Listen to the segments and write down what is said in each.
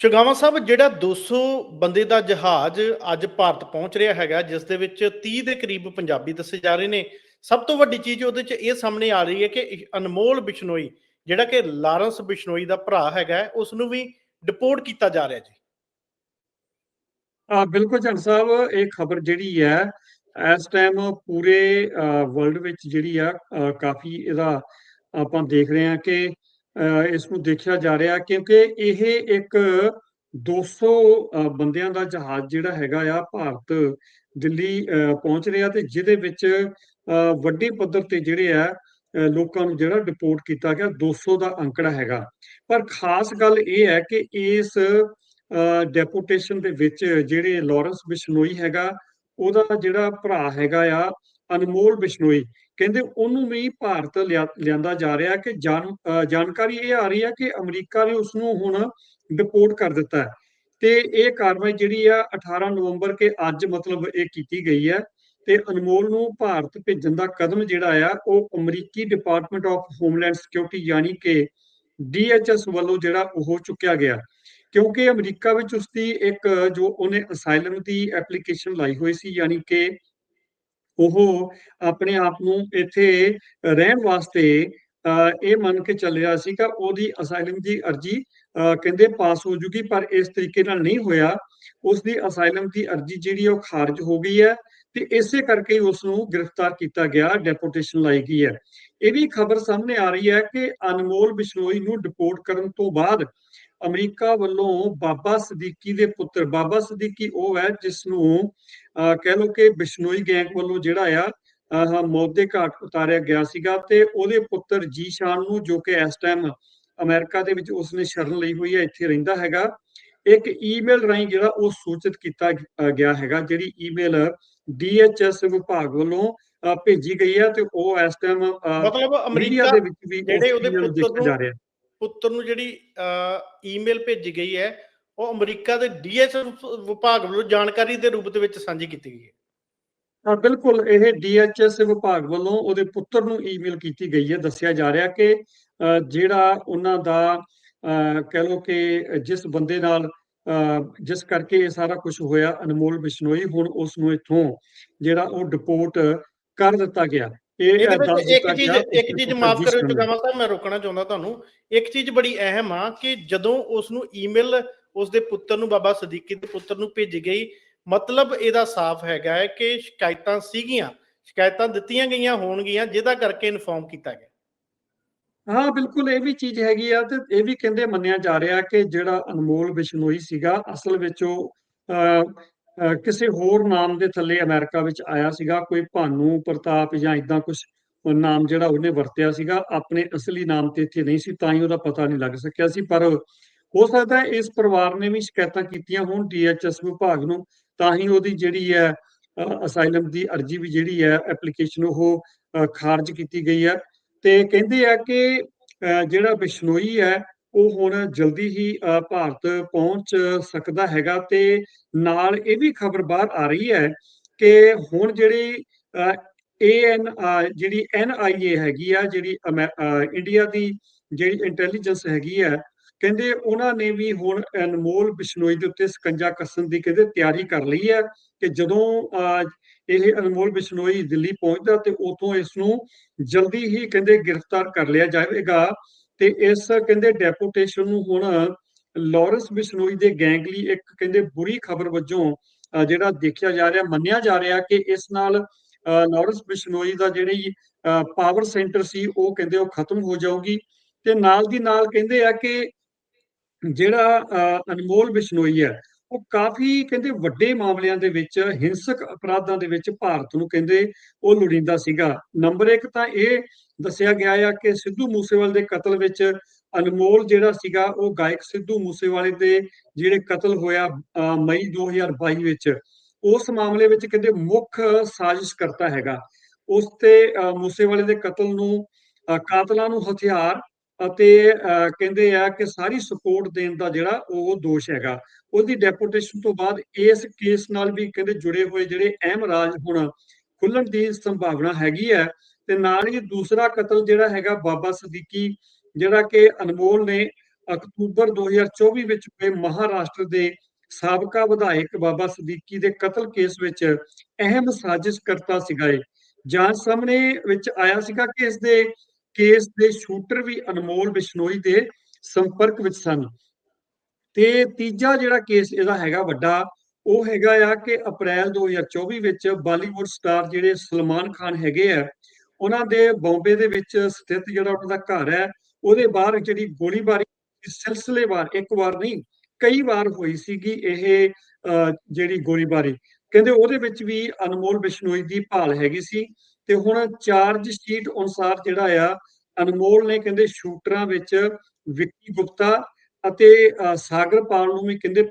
ਚੁਗਾਵਾਂ ਸਾਹਿਬ, ਜਿਹੜਾ 200 ਬੰਦੇ ਦਾ ਜਹਾਜ਼ ਅੱਜ ਭਾਰਤ ਪਹੁੰਚ ਰਿਹਾ ਹੈਗਾ, ਜਿਸ ਦੇ ਵਿੱਚ 30 ਦੇ ਕਰੀਬ ਪੰਜਾਬੀ ਦੱਸੇ ਜਾ ਰਹੇ ਨੇ। ਸਭ ਤੋਂ ਵੱਡੀ ਚੀਜ਼ ਉਹਦੇ 'ਚ ਇਹ ਸਾਹਮਣੇ ਆ ਰਹੀ ਹੈ ਕਿ ਅਨਮੋਲ ਬਿਸ਼ਨੋਈ, ਜਿਹੜਾ ਕਿ ਲਾਰੈਂਸ ਬਿਸ਼ਨੋਈ ਦਾ ਭਰਾ ਹੈਗਾ ਉਸ ਨੂੰ ਵੀ ਡਿਪੋਰਟ ਕੀਤਾ ਜਾ ਰਿਹਾ ਜੀ। ਆ ਬਿਲਕੁਲ ਝੰਡ ਸਾਹਿਬ, ਇਹ ਖਬਰ ਜਿਹੜੀ ਹੈ, ਇਸ ਟਾਈਮ ਪੂਰੇ ਵਰਲਡ ਵਿੱਚ ਜਿਹੜੀ ਆ ਕਾਫੀ ਇਹਦਾ ਆਪਾਂ ਦੇਖ ਰਹੇ ਹਾਂ ਕਿ ਇਸ ਨੂੰ ਦੇਖਿਆ ਜਾ ਰਿਹਾ ਕਿਉਂਕਿ ਇਹ ਇੱਕ 200 ਅ, ਬੰਦਿਆਂ ਦਾ ਜਹਾਜ਼ ਜਿਹੜਾ ਹੈਗਾ ਆ ਭਾਰਤ ਦਿੱਲੀ ਅ, ਪਹੁੰਚ ਰਿਹਾ ਤੇ ਜਿਹਦੇ ਵਿੱਚ ਅ, ਵੱਡੇ ਪੱਧਰ ਤੇ ਜਿਹੜੇ ਆ ਲੋਕਾਂ ਨੂੰ ਜਿਹੜਾ ਡਿਪੋਰਟ ਕੀਤਾ ਗਿਆ 200 ਦਾ ਅੰਕੜਾ ਹੈਗਾ। ਪਰ ਖਾਸ ਗੱਲ ਇਹ ਹੈ ਕਿ ਇਸ ਡੈਪੂਟੇਸ਼ਨ ਦੇ ਵਿੱਚ ਜਿਹੜੇ ਲਾਰੈਂਸ ਬਿਸ਼ਨੋਈ ਹੈਗਾ ਉਹਦਾ ਜਿਹੜਾ ਭਰਾ ਹੈਗਾ ਆ ਅਨਮੋਲ ਬਿਸ਼ਨੋਈ ਕਹਿੰਦੇ ਉਹਨੂੰ ਵੀ ਭਾਰਤ ਲਿਆ- ਲਿਆਂਦਾ ਜਾ ਰਿਹਾ ਕਿ ਜਾਣ ਜਾਣਕਾਰੀ ਇਹ ਆ ਰਹੀ ਹੈ ਕਿ ਅਮਰੀਕਾ ਨੇ ਉਸ ਨੂੰ ਹੁਣ ਡਿਪੋਰਟ ਕਰ ਦਿੱਤਾ ਹੈ। ਤੇ ਇਹ ਕਾਰਵਾਈ ਜਿਹੜੀ ਆ 18 ਨਵੰਬਰ ਕੇ ਅੱਜ ਮਤਲਬ ਇਹ ਕੀਤੀ ਗਈ ਹੈ ਤੇ ਅਨਮੋਲ ਨੂੰ ਭਾਰਤ ਭੇਜਣ ਦਾ ਕਦਮ ਜਿਹੜਾ ਆ ਉਹ ਅਮਰੀਕੀ ਡਿਪਾਰਟਮੈਂਟ ਆਫ ਹੋਮਲੈਂਡ ਸਿਕਿਉਰਿਟੀ ਯਾਨੀ ਕਿ ਡੀਐਚਐਸ ਵੱਲੋਂ ਜਿਹੜਾ ਉਹ ਚੁੱਕਿਆ ਗਿਆ। ਕਿਉਂਕਿ ਅਮਰੀਕਾ ਵਿੱਚ ਉਸਦੀ ਇੱਕ ਜੋ ਉਹਨੇ ਅਸਾਈਲਮ ਦੀ ਐਪਲੀਕੇਸ਼ਨ ਲਾਈ ਹੋਈ ਸੀ ਯਾਨੀ ਕਿ ਉਹ ਆਪਣੇ ਆਪ ਨੂੰ ਇੱਥੇ ਰਹਿਣ ਵਾਸਤੇ ਇਹ ਮੰਨ ਕੇ ਚੱਲ ਰਿਹਾ ਸੀਗਾ ਉਹਦੀ ਅਸਾਈਲਮ ਦੀ ਅਰਜੀ ਕਹਿੰਦੇ ਪਾਸ ਹੋ ਜੂਗੀ, ਪਰ ਇਸ ਤਰੀਕੇ ਨਾਲ ਨਹੀਂ ਹੋਇਆ। ਉਸ ਦੀ ਅਸਾਈਲਮ ਦੀ ਅਰਜੀ ਜਿਹੜੀ ਉਹ ਖਾਰਜ ਹੋ ਗਈ ਹੈ ਤੇ ਇਸੇ ਕਰਕੇ ਹੀ ਉਸ ਨੂੰ ਗ੍ਰਿਫਤਾਰ ਕੀਤਾ ਗਿਆ ਡੈਪੋਟੇਸ਼ਨ ਲਾਈ ਗਈ ਹੈ। ਇਹ ਵੀ ਖਬਰ ਸਾਹਮਣੇ ਆ ਰਹੀ ਹੈ ਕਿ ਅਨਮੋਲ ਬਿਸ਼ਨੋਈ ਨੂੰ ਡਿਪੋਰਟ ਕਰਨ ਤੋਂ ਬਾਅਦ ਅਮਰੀਕਾ ਵੱਲੋਂ ਬਾਬਾ ਸਦੀਕੀ ਦੇ ਪੁੱਤਰ ਬਾਬਾ ਸਦੀਕੀ ਉਹ ਹੈ ਜਿਸ ਨੂੰ ਕਹਿ ਲਓ ਕਿ ਬਿਸ਼ਨੋਈ ਗੈਂਗ ਵੱਲੋਂ ਜਿਹੜਾ ਆ ਆਹ ਮੌਤ ਦੇ ਘਾਟ ਉਤਾਰਿਆ ਗਿਆ ਸੀਗਾ ਤੇ ਉਹਦੇ ਪੁੱਤਰ ਜੀਸ਼ਾਨ ਨੂੰ ਜੋ ਕਿ ਇਸ ਟਾਈਮ ਅਮਰੀਕਾ ਦੇ ਵਿੱਚ ਉਸਨੇ ਸ਼ਰਨ ਲਈ ਹੋਈ ਹੈ ਇੱਥੇ ਰਹਿੰਦਾ ਹੈਗਾ। ਇੱਕ ਈਮੇਲ ਰਾਹੀਂ ਜਿਹੜਾ ਉਹ ਸੂਚਿਤ ਕੀਤਾ ਗਿਆ ਹੈਗਾ ਜਿਹੜੀ ਈਮੇਲ ਡੀਐਚਐਸ ਵਿਭਾਗ ਵੱਲੋਂ ਭੇਜੀ ਗਈ ਹੈ ਤੇ ਉਹ ਇਸ ਟਾਈਮ ਮਤਲਬ ਅਮਰੀਕਾ ਦੇ ਵਿੱਚ ਵੀ ਜਿਹੜੇ ਉਹਦੇ ਨੂੰ ਪੁੱਤਰ ਦੇਖਿਆ ਜਾ ਨੂੰ ਰਿਹਾ। ਪੁੱਤਰ ਨੂੰ ਜਿਹੜੀ ਈਮੇਲ ਭੇਜੀ ਗਈ ਹੈ ਉਹ ਅਮਰੀਕਾ ਦੇ ਡੀਐਸ ਵਿਭਾਗ ਵੱਲੋਂ ਜਾਣਕਾਰੀ ਦੇ ਰੂਪ ਦੇ ਵਿੱਚ ਸਾਂਝੀ ਕੀਤੀ ਗਈ ਹੈ। ਹਾਂ ਬਿਲਕੁਲ ਇਹ ਡੀਐਚਐਸ ਵਿਭਾਗ ਵੱਲੋਂ ਉਹਦੇ ਪੁੱਤਰ ਨੂੰ ਈਮੇਲ ਕੀਤੀ ਗਈ ਹੈ ਦੱਸਿਆ ਜਾ ਰਿਹਾ ਕਿ ਜਿਹੜਾ ਉਹਨਾਂ ਦਾ ਅਹ, ਕਹਿ ਲੋ ਕਿ ਜਿਸ ਬੰਦੇ ਨਾਲ ਅਹ, ਜਿਸ ਕਰਕੇ ਇਹ ਸਾਰਾ ਕੁਝ ਹੋਇਆ ਅਨਮੋਲ ਬਿਸ਼ਨੋਈ ਹੁਣ ਉਸ ਨੂੰ ਇੱਥੋਂ ਜਿਹੜਾ ਉਹ ਡਿਪੋਰਟ ਕਰ ਦਿੱਤਾ ਗਿਆ। ਇਹਦੇ ਵਿੱਚ ਇੱਕ ਚੀਜ਼ ਇੱਕ ਚੀਜ਼ ਮਾਫ ਨੂੰ। ਚੁਗਾਵਾ ਸਾਹਿਬ ਮੈਂ ਰੋਕਣਾ ਚਾਹੁੰਦਾ ਤੁਹਾਨੂੰ ਇੱਕ ਚੀਜ਼ ਬੜੀ ਅਹਿਮ ਆ ਕਿ ਜਦੋਂ ਉਸ ਨੂੰ ਈਮੇਲ ਉਸ ਦੇ ਪੁੱਤਰ ਨੂੰ ਬਾਬਾ ਸਦੀਕੀ ਦੇ ਪੁੱਤਰ ਨੂੰ ਭੇਜੀ ਗਈ ਮਤਲਬ ਇਹਦਾ ਸਾਫ਼ ਹੈਗਾ ਹੈ ਕਿ ਸ਼ਿਕਾਇਤਾਂ ਸੀਗੀਆਂ ਸ਼ਿਕਾਇਤਾਂ ਦਿੱਤੀਆਂ ਗਈਆਂ ਹੋਣਗੀਆਂ ਜਿਹਦਾ ਕਰਕੇ ਇਨਫੋਰਮ ਕੀਤਾ ਗਿਆ ਹਾਂ ਬਿਲਕੁਲ ਇਹ ਵੀ ਚੀਜ਼ ਹੈਗੀ ਆ ਤੇ ਇਹ ਵੀ ਕਹਿੰਦੇ ਮੰਨਿਆ ਜਾ ਰਿਹਾ ਕਿ ਜਿਹੜਾ ਅਨਮੋਲ ਬਿਸ਼ਨੋਈ ਸੀਗਾ ਅਸਲ ਵਿੱਚ ਉਹ ਕਿਸੇ ਹੋਰ ਨਾਮ ਦੇ ਥੱਲੇ ਅਮਰੀਕਾ ਵਿੱਚ ਆਇਆ ਸੀਗਾ ਕੋਈ ਭਾਨੂ ਪ੍ਰਤਾਪ ਜਾਂ ਇਦਾਂ ਕੁਝ ਨਾਮ ਜਿਹੜਾ ਉਹਨੇ ਵਰਤਿਆ ਸੀਗਾ ਆਪਣੇ ਅਸਲੀ ਨਾਮ ਤੇ ਇੱਥੇ ਨਹੀਂ ਸੀ ਤਾਂ ਹੀ ਉਹਦਾ ਪਤਾ ਨਹੀਂ ਲੱਗ ਸਕਿਆ ਸੀ ਪਰ ਹੋ ਸਕਦਾ ਇਸ ਪਰਿਵਾਰ ਨੇ ਵੀ ਸ਼ਿਕਾਇਤਾਂ ਕੀਤੀਆਂ ਹੋਣ ਡੀਐਚਐਸ ਵਿਭਾਗ ਨੂੰ ਤਾਂ ਹੀ ਉਹਦੀ ਜਿਹੜੀ ਹੈ ਅਸਾਈਲਮ ਦੀ ਅਰਜੀ ਵੀ ਜਿਹੜੀ ਹੈ ਐਪਲੀਕੇਸ਼ਨ ਉਹ ਖਾਰਜ ਕੀਤੀ ਗਈ ਹੈ। ਤੇ ਕਹਿੰਦੇ ਆ ਕਿ ਅਹ, ਜਿਹੜਾ ਬਿਸ਼ਨੋਈ ਹੈ ਉਹ ਹੁਣ ਜਲਦੀ ਹੀ ਭਾਰਤ ਪਹੁੰਚ ਸਕਦਾ ਹੈਗਾ ਤੇ ਨਾਲ ਇਹ ਵੀ ਖਬਰ ਬਾਹਰ ਆ ਰਹੀ ਹੈ ਕਿ ਹੁਣ ਜਿਹੜੀ ਏਐਨ ਜਿਹੜੀ ਐਨਆਈਏ ਹੈਗੀ ਆ ਜਿਹੜੀ ਇੰਡੀਆ ਦੀ ਜਿਹੜੀ ਇੰਟੈਲੀਜੈਂਸ ਹੈਗੀ ਆ ਕਹਿੰਦੇ ਉਹਨਾਂ ਨੇ ਵੀ ਹੁਣ ਅਨਮੋਲ ਬਿਸ਼ਨੋਈ ਦੇ ਉੱਤੇ ਸਕੰਜਾ ਕੱਸਣ ਦੀ ਕਹਿੰਦੇ ਤਿਆਰੀ ਕਰ ਲਈ ਹੈ ਕਿ ਜਦੋਂ ਅਹ, ਇਹ ਅਨਮੋਲ ਬਿਸ਼ਨੋਈ ਦਿੱਲੀ ਪਹੁੰਚਦਾ ਤੇ ਉਥੋਂ ਇਸ ਨੂੰ ਜਲਦੀ ਹੀ ਕਹਿੰਦੇ ਗ੍ਰਿਫਤਾਰ ਕਰ ਲਿਆ ਜਾਵੇਗਾ। ਤੇ ਇਸ ਕਹਿੰਦੇ ਡੈਪੂਟੇਸ਼ਨ ਨੂੰ ਹੁਣ ਲਾਰੈਂਸ ਬਿਸ਼ਨੋਈ ਦੇ ਗੈਂਗ ਲਈ ਇੱਕ ਕਹਿੰਦੇ ਬੁਰੀ ਖਬਰ ਵਜੋਂ ਅਹ, ਜਿਹੜਾ ਦੇਖਿਆ ਜਾ ਰਿਹਾ ਮੰਨਿਆ ਜਾ ਰਿਹਾ ਕਿ ਇਸ ਨਾਲ ਅਹ, ਲਾਰੈਂਸ ਬਿਸ਼ਨੋਈ ਦਾ ਜਿਹੜੀ ਪਾਵਰ ਸੈਂਟਰ ਸੀ ਉਹ ਕਹਿੰਦੇ ਉਹ ਖਤਮ ਹੋ ਜਾਊਗੀ। ਤੇ ਨਾਲ ਦੀ ਨਾਲ ਕਹਿੰਦੇ ਆ ਕਿ ਜਿਹੜਾ ਅਹ, ਅਨਮੋਲ ਬਿਸ਼ਨੋਈ ਹੈ ਉਹ ਕਾਫੀ ਕਹਿੰਦੇ ਵੱਡੇ ਮਾਮਲਿਆਂ ਦੇ ਵਿੱਚ ਹਿੰਸਕ ਅਪਰਾਧਾਂ ਦੇ ਵਿੱਚ ਭਾਰਤ ਨੂੰ ਕਹਿੰਦੇ ਉਹ ਲੋੜੀਂਦਾ ਸੀਗਾ। ਨੰਬਰ 1 ਤਾਂ ਇਹ ਦੱਸਿਆ ਗਿਆ ਆ ਕਿ ਸਿੱਧੂ ਮੂਸੇਵਾਲੇ ਦੇ ਕਤਲ ਵਿੱਚ ਅਨਮੋਲ ਜਿਹੜਾ ਸੀਗਾ ਉਹ ਗਾਇਕ ਸਿੱਧੂ ਮੂਸੇਵਾਲੇ ਦੇ ਜਿਹੜੇ ਕਤਲ ਹੋਇਆ ਅਹ, ਮਈ 2022 ਵਿੱਚ ਉਸ ਮਾਮਲੇ ਵਿੱਚ ਕਹਿੰਦੇ ਮੁੱਖ ਸਾਜ਼ਿਸ਼ ਕਰਤਾ ਹੈਗਾ। ਉਸ ਤੇ ਅਹ, ਮੂਸੇਵਾਲੇ ਦੇ ਕਤਲ ਨੂੰ ਅਹ, ਕਾਤਲਾਂ ਨੂੰ ਹਥਿਆਰ ਅਤੇ ਕਹਿੰਦੇ ਆ ਕਿ ਸਾਰੀ ਸਪੋਰਟ ਦੇਣ ਦਾ ਜਿਹੜਾ ਉਹ ਦੋਸ਼ ਹੈਗਾ। ਉਹਦੀ ਡੈਪੂਟੇਸ਼ਨ ਤੋਂ ਬਾਅਦ ਇਸ ਕੇਸ ਨਾਲ ਵੀ ਕਹਿੰਦੇ ਜੁੜੇ ਹੋਏ ਜਿਹੜੇ ਅਹਿਮ ਰਾਜ ਹੁਣ ਖੁੱਲਣ ਦੀ ਸੰਭਾਵਨਾ ਹੈਗੀ ਹੈ ਤੇ ਨਾਲ ਹੀ ਦੂਸਰਾ ਕਤਲ ਜਿਹੜਾ ਹੈਗਾ ਬਾਬਾ ਸਦੀਕੀ, ਜਿਹੜਾ ਕਿ ਅਨਮੋਲ ਨੇ ਅਕਤੂਬਰ 2024 ਵਿੱਚ ਹੋਏ ਮਹਾਰਾਸ਼ਟਰ ਦੇ ਸਾਬਕਾ ਵਿਧਾਇਕ ਬਾਬਾ ਸਦੀਕੀ ਦੇ ਕਤਲ ਕੇਸ ਵਿੱਚ ਅਹਿਮ ਸਾਜ਼ਿਸ਼ਕਰਤਾ ਸੀਗਾ ਇਹ। ਜਾਂਚ ਸਾਹਮਣੇ ਵਿੱਚ ਆਇਆ ਸੀਗਾ ਕਿ ਇਸ ਦੇ ਕੇਸ ਦੇ ਸ਼ੂਟਰ ਵੀ ਅਨਮੋਲ ਬਿਸ਼ਨੋਈ ਦੇ ਸੰਪਰਕ ਵਿੱਚ ਸਨ। ਤੇ ਤੀਜਾ ਜਿਹੜਾ ਕੇਸ ਇਹਦਾ ਹੈਗਾ ਵੱਡਾ ਉਹ ਹੈਗਾ ਆ ਕਿ ਅਪ੍ਰੈਲ 2024 ਵਿੱਚ ਬਾਲੀਵੁੱਡ ਸਟਾਰ ਜਿਹੜੇ ਸਲਮਾਨ ਖਾਨ ਹੈਗੇ ਆ ਉਹਨਾਂ ਦੇ ਬੰਬੇ ਦੇ ਵਿੱਚ ਸਥਿਤ ਜਿਹੜਾ ਉਹਨਾਂ ਦਾ ਘਰ ਹੈ ਉਹਦੇ ਬਾਹਰ ਜਿਹੜੀ ਗੋਲੀਬਾਰੀ ਸਿਲਸਿਲੇਵਾਰ ਇੱਕ ਵਾਰ ਨਹੀਂ ਕਈ ਵਾਰ ਹੋਈ ਸੀਗੀ ਇਹ ਅਹ, ਜਿਹੜੀ ਗੋਲੀਬਾਰੀ। ਕਹਿੰਦੇ ਉਹਦੇ ਵਿੱਚ ਵੀ ਅਨਮੋਲ ਬਿਸ਼ਨੋਈ ਦੀ ਭਾਲ ਹੈਗੀ ਸੀ। ਤੇ ਹੁਣ ਚਾਰਜ ਸ਼ੀਟ ਅਨੁਸਾਰ ਜਿਹੜਾ ਆ ਅਨਮੋਲ ਨੇ ਕਹਿੰਦੇ ਸ਼ੂਟਰਾਂ ਵਿੱਚ ਵਿੱਕੀ ਗੁਪਤਾ ਅਤੇ ਸਾਗਰ ਪਾਲ ਨੂੰ ਵੀ ਕਹਿੰਦੇ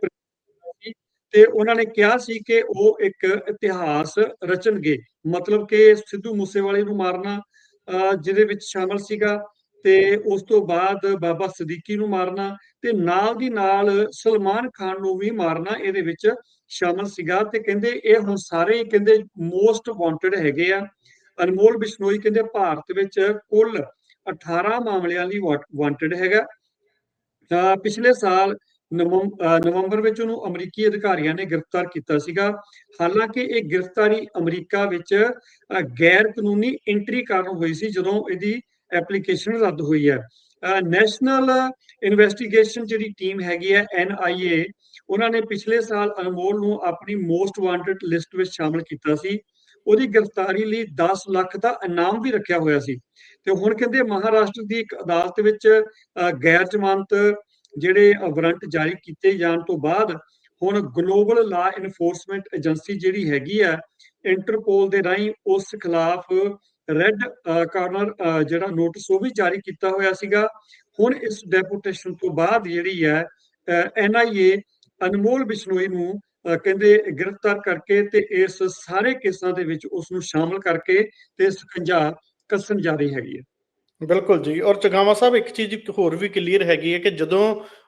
ਤੇ ਉਹਨਾਂ ਨੇ ਕਿਹਾ ਸੀ ਕਿ ਉਹ ਇੱਕ ਇਤਿਹਾਸ ਰਚਣਗੇ ਮਤਲਬ ਕਿ ਸਿੱਧੂ ਮੂਸੇਵਾਲੇ ਨੂੰ ਮਾਰਨਾ ਅਹ, ਜਿਹਦੇ ਵਿੱਚ ਸ਼ਾਮਲ ਸੀਗਾ ਤੇ ਉਸ ਤੋਂ ਬਾਅਦ ਬਾਬਾ ਸਦੀਕੀ ਨੂੰ ਮਾਰਨਾ ਤੇ ਨਾਲ ਦੀ ਨਾਲ ਸਲਮਾਨ ਖਾਨ ਨੂੰ ਵੀ ਮਾਰਨਾ ਇਹਦੇ ਵਿੱਚ ਸ਼ਾਮਲ ਸੀਗਾ ਤੇ ਕਹਿੰਦੇ ਇਹ ਹੁਣ ਸਾਰੇ ਹੀ ਕਹਿੰਦੇ ਮੋਸਟ ਵਾਂਟਡ ਹੈਗੇ ਆ। ਅਨਮੋਲ ਬਿਸ਼ਨੋਈ ਕਹਿੰਦੇ ਭਾਰਤ ਵਿੱਚ ਕੁੱਲ 18 ਮਾਮਲਿਆਂ ਲਈ ਵਾਂਟਡ ਹੈਗਾ। ਪਿਛਲੇ ਸਾਲ ਨਵੰ- ਨਵੰਬਰ ਵਿੱਚ ਉਹਨੂੰ ਅਮਰੀਕੀ ਅਧਿਕਾਰੀਆਂ ਨੇ ਗ੍ਰਿਫਤਾਰ ਕੀਤਾ ਸੀਗਾ। ਹਾਲਾਂਕਿ ਇਹ ਗ੍ਰਿਫਤਾਰੀ ਅਮਰੀਕਾ ਵਿੱਚ ਗੈਰ ਕਾਨੂੰਨੀ ਐਂਟਰੀ ਕਾਰਨ ਹੋਈ ਸੀ ਜਦੋਂ ਇਹਦੀ ਐਪਲੀਕੇਸ਼ਨ ਰੱਦ ਹੋਈ ਹੈ। ਨੈਸ਼ਨਲ ਇਨਵੈਸਟੀਗੇਸ਼ਨ ਜਿਹੜੀ ਟੀਮ ਹੈਗੀ ਹੈ ਐਨਆਈਏ ਉਹਨਾਂ ਨੇ ਪਿਛਲੇ ਸਾਲ ਅਨਮੋਲ ਨੂੰ ਆਪਣੀ ਮੋਸਟ ਵਾਂਟਡ ਲਿਸਟ ਵਿੱਚ ਸ਼ਾਮਲ ਕੀਤਾ ਸੀ। ਉਹਦੀ ਗ੍ਰਿਫਤਾਰੀ ਲਈ 10 ਲੱਖ ਦਾ ਇਨਾਮ ਵੀ ਰੱਖਿਆ ਹੋਇਆ ਸੀ। ਤੇ ਹੁਣ ਕਹਿੰਦੇ ਮਹਾਰਾਸ਼ਟਰ ਦੀ ਇੱਕ ਅਦਾਲਤ ਵਿੱਚ ਗੈਰ ਜ਼ਮਾਨਤ ਜਿਹੜੇ ਵਾਰੰਟ ਜਾਰੀ ਕੀਤੇ ਜਾਣ ਤੋਂ ਬਾਅਦ ਹੁਣ ਗਲੋਬਲ ਲਾ ਇਨਫੋਰਸਮੈਂਟ ਏਜੰਸੀ ਜਿਹੜੀ ਹੈਗੀ ਆ ਇੰਟਰਪੋਲ ਦੇ ਰਾਹੀਂ ਉਸ ਖਿਲਾਫ ਰੈੱਡ ਕਾਰਨਰ ਜਿਹੜਾ ਨੋਟਿਸ ਉਹ ਵੀ ਜਾਰੀ ਕੀਤਾ ਹੋਇਆ ਸੀਗਾ। ਹੁਣ ਇਸ ਡੈਪੂਟੇਸ਼ਨ ਤੋਂ ਬਾਅਦ ਜਿਹੜੀ ਹੈ ਐਨਆਈਏ ਅਨਮੋਲ ਬਿਸ਼ਨੋਈ ਨੂੰ ਕਹਿੰਦੇ ਗ੍ਰਿਫਤਾਰ ਕਰਕੇ ਤੇ ਇਸ ਸਾਰੇ ਕੇਸਾਂ ਦੇ ਵਿੱਚ ਉਸ ਨੂੰ ਸ਼ਾਮਲ ਕਰਕੇ ਤੇ ਸਕੰਜਾ ਕੱਸਣ ਜਾ ਹੈਗੀ ਹੈ। ਬਿਲਕੁਲ ਜੀ, ਔਰ ਚਗਾਵਾ ਸਾਹਿਬ ਇੱਕ ਚੀਜ਼ ਹੋਰ ਵੀ ਕਲੀਅਰ ਹੈਗੀ ਹੈ ਕਿ ਜਦੋਂ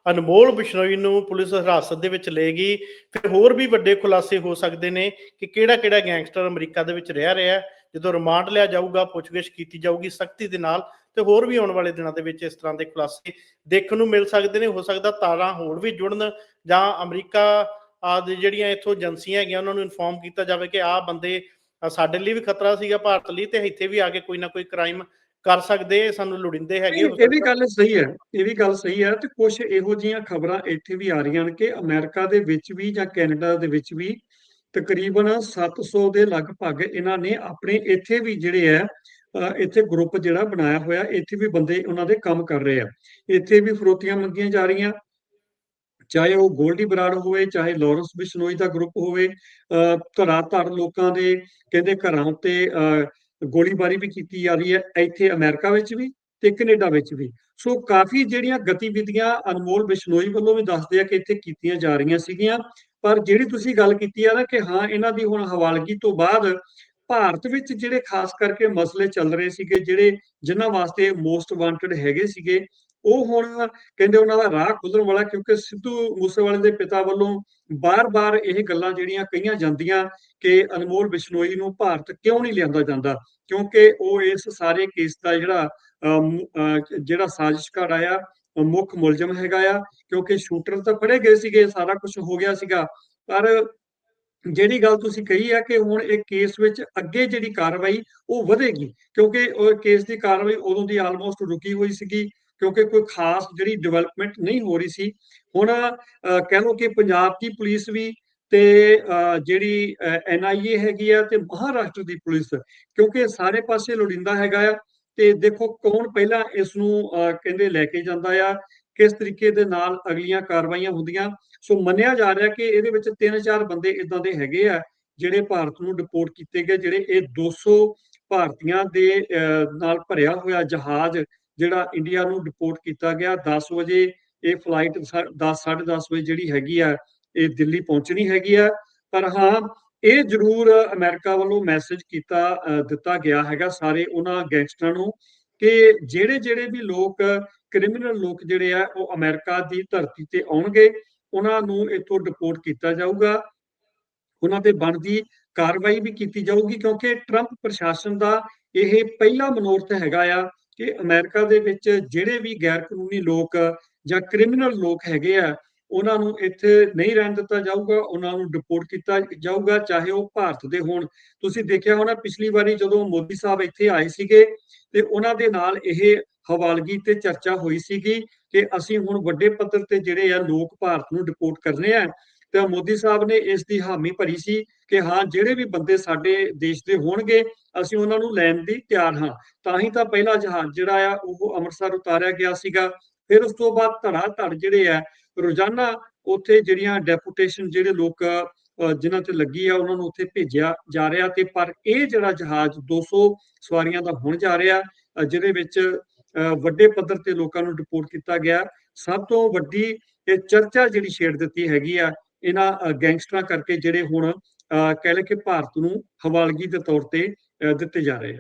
ਅਨਮੋਲ ਬਿਸ਼ਨੋਈ ਨੂੰ ਪੁਲਿਸ ਹਿਰਾਸਤ ਦੇ ਵਿੱਚ ਲਏਗੀ ਫਿਰ ਹੋਰ ਵੀ ਵੱਡੇ ਖੁਲਾਸੇ ਹੋ ਸਕਦੇ ਨੇ ਕਿ ਕਿਹੜਾ ਕਿਹੜਾ ਗੈਂਗਸਟਰ ਅਮਰੀਕਾ ਦੇ ਵਿੱਚ ਰਹਿ ਰਿਹਾ ਜਦੋਂ ਰਿਮਾਂਡ ਲਿਆ ਜਾਊਗਾ, ਪੁੱਛਗਿੱਛ ਕੀਤੀ ਜਾਊਗੀ ਸਖਤੀ ਦੇ ਨਾਲ, ਤੇ ਹੋਰ ਵੀ ਆਉਣ ਵਾਲੇ ਦਿਨਾਂ ਦੇ ਵਿੱਚ ਇਸ ਤਰ੍ਹਾਂ ਦੇ ਖੁਲਾਸੇ ਦੇਖਣ ਨੂੰ ਮਿਲ ਸਕਦੇ ਨੇ, ਹੋ ਸਕਦਾ ਤਾਰਾਂ ਹੋਰ ਵੀ ਜੁੜਨ ਜਾਂ ਅਮਰੀਕਾ ਜਿਹੜੀਆਂ ਇੱਥੋਂ ਏਜੰਸੀਆਂ ਹੈਗੀਆਂ ਉਹਨਾਂ ਨੂੰ ਇਨਫੋਰਮ ਕੀਤਾ ਜਾਵੇ ਕਿ ਆਹ ਬੰਦੇ ਸਾਡੇ ਲਈ ਵੀ ਖਤਰਾ ਸੀਗਾ ਭਾਰਤ ਲਈ ਤੇ ਇੱਥੇ ਵੀ ਆ ਕੇ ਕੋਈ ਨਾ ਕੋਈ ਕ੍ਰਾਈਮ ਕਰ ਸਕਦੇ ਸਾਨੂੰ ਲੋੜਿੰਦੇ ਹੈਗੇ ਇਹ ਵੀ ਗੱਲ ਸਹੀ ਹੈ ਇਹ ਵੀ ਗੱਲ ਸਹੀ ਹੈ ਤੇ ਕੁਝ ਇਹੋ ਜਿਹੀਆਂ ਖਬਰਾਂ ਇੱਥੇ ਵੀ ਆ ਰਹੀਆਂ ਨੇ ਕਿ ਅਮਰੀਕਾ ਦੇ ਵਿੱਚ ਵੀ ਜਾਂ ਕੈਨੇਡਾ ਦੇ ਵਿੱਚ ਵੀ ਤਕਰੀਬਨ 700 ਦੇ ਲਗਭਗ ਇਹਨਾਂ ਨੇ ਆਪਣੇ ਇੱਥੇ ਵੀ ਜਿਹੜੇ ਅਹ ਇੱਥੇ ਗਰੁੱਪ ਜਿਹੜਾ ਬਣਾਇਆ ਹੋਇਆ ਇੱਥੇ ਵੀ ਬੰਦੇ ਉਹਨਾਂ ਦੇ ਕੰਮ ਕਰ ਰਹੇ ਆ। ਇੱਥੇ ਵੀ ਫਰੋਤੀਆਂ ਮੰਗੀਆਂ ਜਾ ਰਹੀਆਂ ਚਾਹੇ ਉਹ ਗੋਲਡੀ ਬਰਾੜ ਹੋਵੇ, ਚਾਹੇ ਲਾਰੈਂਸ ਬਿਸ਼ਨੋਈ ਦਾ ਗਰੁੱਪ ਹੋਵੇ, ਅਹ ਧਰ ਲੋਕਾਂ ਦੇ ਕਹਿੰਦੇ ਘਰਾਂ ਉੱਤੇ ਗੋਲੀਬਾਰੀ ਵੀ ਕੀਤੀ ਜਾ ਰਹੀ ਹੈ, ਇੱਥੇ ਅਮਰੀਕਾ ਵਿੱਚ ਵੀ ਤੇ ਕੈਨੇਡਾ ਵਿੱਚ ਵੀ। ਸੋ ਕਾਫੀ ਜਿਹੜੀਆਂ ਗਤੀਵਿਧੀਆਂ ਅਨਮੋਲ ਬਿਸ਼ਨੋਈ ਵੱਲੋਂ ਵੀ ਦੱਸਦੇ ਆ ਕਿ ਇੱਥੇ ਕੀਤੀਆਂ ਜਾ ਰਹੀਆਂ ਸੀਗੀਆਂ, ਪਰ ਜਿਹੜੀ ਤੁਸੀਂ ਗੱਲ ਕੀਤੀ ਆ ਨਾ ਕਿ ਹਾਂ, ਇਹਨਾਂ ਦੀ ਹੁਣ ਹਵਾਲਗੀ ਤੋਂ ਬਾਅਦ ਭਾਰਤ ਵਿੱਚ ਜਿਹੜੇ ਖਾਸ ਕਰਕੇ ਮਸਲੇ ਚੱਲ ਰਹੇ ਸੀਗੇ, ਜਿਹੜੇ ਜਿਨ੍ਹਾਂ ਵਾਸਤੇ ਮੋਸਟ ਵਾਂਟਡ ਹੈਗੇ ਸੀਗੇ ਉਹ ਹੁਣ ਕਹਿੰਦੇ ਉਹਨਾਂ ਦਾ ਰਾਹ ਖੁੱਲਣ ਵਾਲਾ ਕਿਉਂਕਿ ਸਿੱਧੂ ਮੂਸੇਵਾਲੇ ਦੇ ਪਿਤਾ ਵੱਲੋਂ ਬਾਰ-ਬਾਰ ਇਹ ਗੱਲਾਂ ਜਿਹੜੀਆਂ ਕਹੀਆਂ ਜਾਂਦੀਆਂ ਕਿ ਅਨਮੋਲ ਬਿਸ਼ਨੋਈ ਨੂੰ ਭਾਰਤ ਕਿਉਂ ਨਹੀਂ ਲਿਆਂਦਾ ਜਾਂਦਾ? ਕਿਉਂਕਿ ਉਹ ਇਸ ਸਾਰੇ ਕੇਸ ਦਾ ਜਿਹੜਾ ਅਹ, ਜਿਹੜਾ ਸਾਜ਼ਿਸ਼ਕਾਰ ਆਇਆ ਉਹ ਮੁੱਖ ਮੁਲਜ਼ਮ ਹੈਗਾ ਆ ਕਿਉਂਕਿ ਸ਼ੂਟਰ ਤਾਂ ਫੜੇ ਗਏ ਸੀਗੇ ਸਾਰਾ ਕੁਝ ਹੋ ਗਿਆ ਸੀਗਾ। ਪਰ ਜਿਹੜੀ ਗੱਲ ਤੁਸੀਂ ਕਹੀ ਹੈ ਕਿ ਹੁਣ ਇਹ ਕੇਸ ਵਿੱਚ ਅੱਗੇ ਜਿਹੜੀ ਕਾਰਵਾਈ ਉਹ ਵਧੇਗੀ ਕਿਉਂਕਿ ਉਹ ਕੇਸ ਦੀ ਕਾਰਵਾਈ ਉਦੋਂ ਦੀ ਆਲਮੋਸਟ ਰੁਕੀ ਹੋਈ ਸੀਗੀ ਕਿਉਂਕਿ ਕੋਈ ਖਾਸ ਜਿਹੜੀ ਡਿਵੈਲਪਮੈਂਟ ਨਹੀਂ ਹੋ ਰਹੀ ਸੀ। ਹੁਣ ਅਹ, ਕਹਿ ਲਓ ਕਿ ਪੰਜਾਬ ਦੀ ਪੁਲਿਸ ਵੀ ਤੇ ਅਹ, ਜਿਹੜੀ ਐਨਆਈਏ ਹੈਗੀ ਆ ਤੇ ਮਹਾਰਾਸ਼ਟਰ ਦੀ ਪੁਲਿਸ ਕਿਉਂਕਿ ਸਾਰੇ ਪਾਸੇ ਲੋੜਿੰਦਾ ਹੈਗਾ ਆ। ਤੇ ਦੇਖੋ ਕੌਣ ਪਹਿਲਾਂ ਇਸ ਨੂੰ ਕਹਿੰਦੇ ਲੈ ਕੇ ਜਾਂਦਾ ਆ ਕਿਸ ਤਰੀਕੇ ਦੇ ਨਾਲ ਅਗਲੀਆਂ ਕਾਰਵਾਈਆਂ ਹੁੰਦੀਆਂ। ਸੋ ਮੰਨਿਆ ਜਾ ਰਿਹਾ ਕਿ ਇਹਦੇ ਵਿੱਚ ਤਿੰਨ ਚਾਰ ਬੰਦੇ ਇਦਾਂ ਦੇ ਹੈਗੇ ਆ ਜਿਹੜੇ ਭਾਰਤ ਨੂੰ ਡਿਪੋਰਟ ਕੀਤੇ ਗਏ ਜਿਹੜੇ ਇਹ 200 ਭਾਰਤੀਆਂ ਦੇ ਅਹ, ਨਾਲ ਭਰਿਆ ਹੋਇਆ ਜਹਾਜ਼ ਜਿਹੜਾ ਇੰਡੀਆ ਨੂੰ ਡਿਪੋਰਟ ਕੀਤਾ ਗਿਆ 10 ਵਜੇ ਇਹ ਫਲਾਈਟ 10 10:30 ਵਜੇ ਜਿਹੜੀ ਹੈਗੀ ਆ ਇਹ ਦਿੱਲੀ ਪਹੁੰਚਣੀ ਹੈਗੀ ਆ। ਪਰ ਹਾਂ ਇਹ ਜ਼ਰੂਰ ਅਮਰੀਕਾ ਵੱਲੋਂ ਮੈਸੇਜ ਕੀਤਾ ਅਹ, ਦਿੱਤਾ ਗਿਆ ਹੈਗਾ ਸਾਰੇ ਉਹਨਾਂ ਗੈਂਗਸਟਰਾਂ ਨੂੰ ਕਿ ਜਿਹੜੇ ਜਿਹੜੇ ਵੀ ਲੋਕ ਕ੍ਰਿਮੀਨਲ ਲੋਕ ਜਿਹੜੇ ਆ ਉਹ ਅਮਰੀਕਾ ਦੀ ਧਰਤੀ ਤੇ ਆਉਣਗੇ ਉਹਨਾਂ ਨੂੰ ਇੱਥੋਂ ਡਿਪੋਰਟ ਕੀਤਾ ਜਾਊਗਾ। ਉਹਨਾਂ ਤੇ ਬਣਦੀ ਕਾਰਵਾਈ ਵੀ ਕੀਤੀ ਜਾਊਗੀ ਕਿਉਂਕਿ ਟਰੰਪ ਪ੍ਰਸ਼ਾਸਨ ਦਾ ਇਹ ਪਹਿਲਾ ਮਨੋਰਥ ਹੈਗਾ ਆ ਕਿ ਅਮਰੀਕਾ ਦੇ ਵਿੱਚ ਜਿਹੜੇ ਵੀ ਗੈਰ ਕਾਨੂੰਨੀ ਲੋਕ ਜਾਂ ਕ੍ਰਿਮੀਨਲ ਲੋਕ ਹੈਗੇ ਆ, ਉਹਨਾਂ ਨੂੰ ਇੱਥੇ ਨਹੀਂ ਰਹਿਣ ਦਿੱਤਾ ਜਾਊਗਾ, ਉਹਨਾਂ ਨੂੰ ਡਿਪੋਰਟ ਕੀਤਾ ਜਾਊਗਾ, ਚਾਹੇ ਉਹ ਭਾਰਤ ਦੇ ਹੋਣ। ਤੁਸੀਂ ਦੇਖਿਆ ਹੋਣਾ ਪਿਛਲੀ ਵਾਰੀ ਜਦੋਂ ਮੋਦੀ ਸਾਹਿਬ ਇੱਥੇ ਆਏ ਸੀਗੇ ਤੇ ਉਹਨਾਂ ਦੇ ਨਾਲ ਇਹ ਹਵਾਲਗੀ ਤੇ ਚਰਚਾ ਹੋਈ ਸੀਗੀ ਕਿ ਅਸੀਂ ਹੁਣ ਵੱਡੇ ਪੱਧਰ ਤੇ ਜਿਹੜੇ ਆ ਲੋਕ ਭਾਰਤ ਨੂੰ ਡਿਪੋਰਟ ਕਰਨੇ ਆ ਤੇ ਮੋਦੀ ਸਾਹਿਬ ਨੇ ਇਸ ਦੀ ਹਾਮੀ ਭਰੀ ਸੀ ਕਿ ਹਾਂ ਜਿਹੜੇ ਵੀ ਬੰਦੇ ਸਾਡੇ ਦੇਸ਼ ਦੇ ਹੋਣਗੇ ਅਸੀਂ ਉਹਨਾਂ ਨੂੰ ਲੈਣ ਦੀ ਤਿਆਰ ਹਾਂ। ਤਾਂ ਹੀ ਤਾਂ ਪਹਿਲਾ ਜਹਾਜ਼ ਜਿਹੜਾ ਆ ਉਹ ਅੰਮ੍ਰਿਤਸਰ ਉਤਾਰਿਆ ਗਿਆ ਸੀਗਾ। ਫਿਰ ਉਸ ਤੋਂ ਬਾਅਦ ਧੜਾ ਧੜ ਜਿਹੜੇ ਆ ਰੋਜ਼ਾਨਾ ਉੱਥੇ ਜਿਹੜੀਆਂ ਡੈਪੂਟੇਸ਼ਨ ਜਿਹੜੇ ਲੋਕ ਅ, ਜਿਨ੍ਹਾਂ ਤੇ ਲੱਗੀ ਆ ਉਹਨਾਂ ਨੂੰ ਉੱਥੇ ਭੇਜਿਆ ਜਾ ਰਿਹਾ ਤੇ ਪਰ ਇਹ ਜਿਹੜਾ ਜਹਾਜ਼ 200 ਸਵਾਰੀਆਂ ਦਾ ਹੁਣ ਜਾ ਰਿਹਾ ਜਿਹਦੇ ਵਿੱਚ ਅ, ਵੱਡੇ ਪੱਧਰ ਤੇ ਲੋਕਾਂ ਨੂੰ ਡਿਪੋਰਟ ਕੀਤਾ ਗਿਆ। ਸਭ ਤੋਂ ਵੱਡੀ ਇਹ ਚਰਚਾ ਜਿਹੜੀ ਛੇੜ ਦਿੱਤੀ ਹੈਗੀ ਆ ਇਹਨਾਂ ਗੈਂਗਸਟਰਾਂ ਕਰਕੇ ਜਿਹੜੇ ਹੁਣ ਅ, ਕਹਿ ਲਏ ਕਿ ਭਾਰਤ ਨੂੰ ਹਵਾਲਗੀ ਦੇ ਤੌਰ ਤੇ ਅ, ਦਿੱਤੇ ਜਾ ਰਹੇ ਆ।